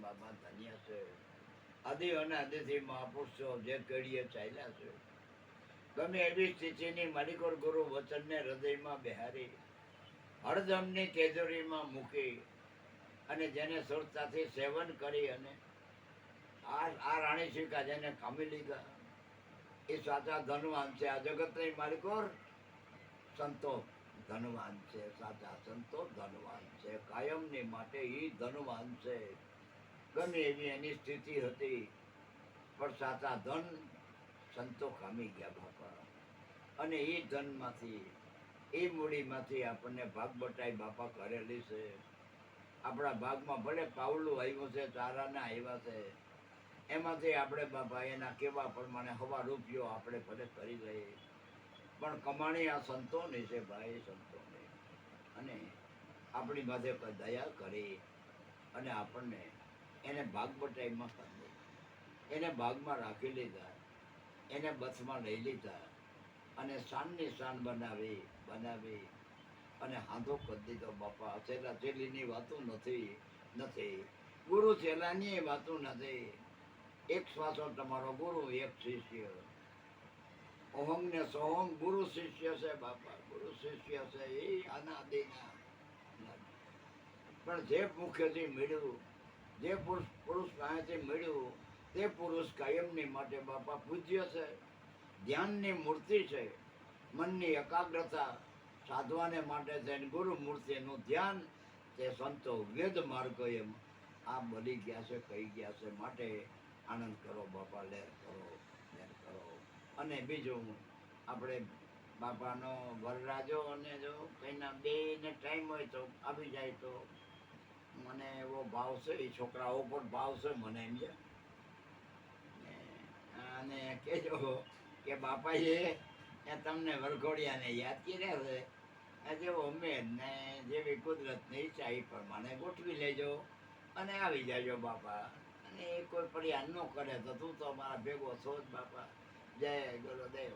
બાબા ધન્ય છે. આદિ અને આદિથી મહાપુરુષો જે કડીએ ચાલ્યા છે. ગમે એવી સ્થિતિની માલિકોર ગુરુ વચનને હૃદયમાં બિહારી, હળદમની તેજોરીમાં મૂકી અને જેને સુરતાથી સેવન કરી અને આ આ રાણી શિકા જેને કામી લીધા એ સાચા ધનવાન છે. આ જગતની માલિકોર સંતો ધનવાન છે. સાચા સંતો ધનવાન છે. કાયમની માટે એ ધનવાન છે. ગમે એવી એની સ્થિતિ હતી, પણ સાચા ધન સંતો ખામી ગયા બાપા. અને એ ધનમાંથી, એ મૂડીમાંથી આપણને ભાગ બટાઈ બાપા કરેલી છે. આપણા ભાગમાં ભલે પાવલું આવ્યું છે, ચારાના આવ્યા છે, એમાંથી આપણે બાપા એના કેવા પ્રમાણે હવા રૂપિયો આપણે ભલે કરી લઈએ. પણ કમાણી આ સંતોની છે ભાઈ સંતોની. અને આપણી માથે દયા કરી અને આપણને એને ભાગ બટાઈમાં કરી એને ભાગમાં રાખી લીધા. એને બસમાં લઈ લીધા. અને શાનની શાન બનાવી બનાવી. અને હાંધો કરી દીધો, બાપા. છેલ્લા છેલ્લીની વાતો નથી નથી. ગુરુ છેલ્લાની વાતો નથી. એક શ્વાસો તમારો ગુરુ, એક શિષ્ય. ઓહંગ ને સોહંગ ગુરુ શિષ્ય છે, બાપા. ગુરુ શિષ્ય છે. એ અનાદિના. પણ જે મુખ્યથી મળ્યું જે પુરુષ પુરુષ પાસેથી મળ્યું, તે પુરુષ કાયમની માટે બાપા પૂજ્ય છે. ધ્યાનની મૂર્તિ છે. મનની એકાગ્રતા સાધવાને માટે છે ગુરુ મૂર્તિનું ધ્યાન તે સંતો વેદ માર્ગ એમ આ બની ગયા છે, કહી ગયા છે. માટે આનંદ કરો બાપા લેર કરો લેર કરો. અને બીજું આપણે બાપાનો વરરાજો અને જો કંઈના બે ને ટાઈમ હોય તો આવી જાય તો મને એવો ભાવ એ છોકરાઓ પણ ભાવ મને એમ છે. અને કહેજો કે બાપાએ તમને વરઘોડિયાને યાદ કર્યા છે આ જેવો ઉમેદ ને જેવી કુદરતની ઈચ્છા એ પ્રમાણે ગોઠવી લેજો અને આવી જાજો બાપા. અને એ કોઈ પ્રયાસ ન કરે તો તું તો મારા ભેગો છો જ બાપા. જય ગુરુદેવ.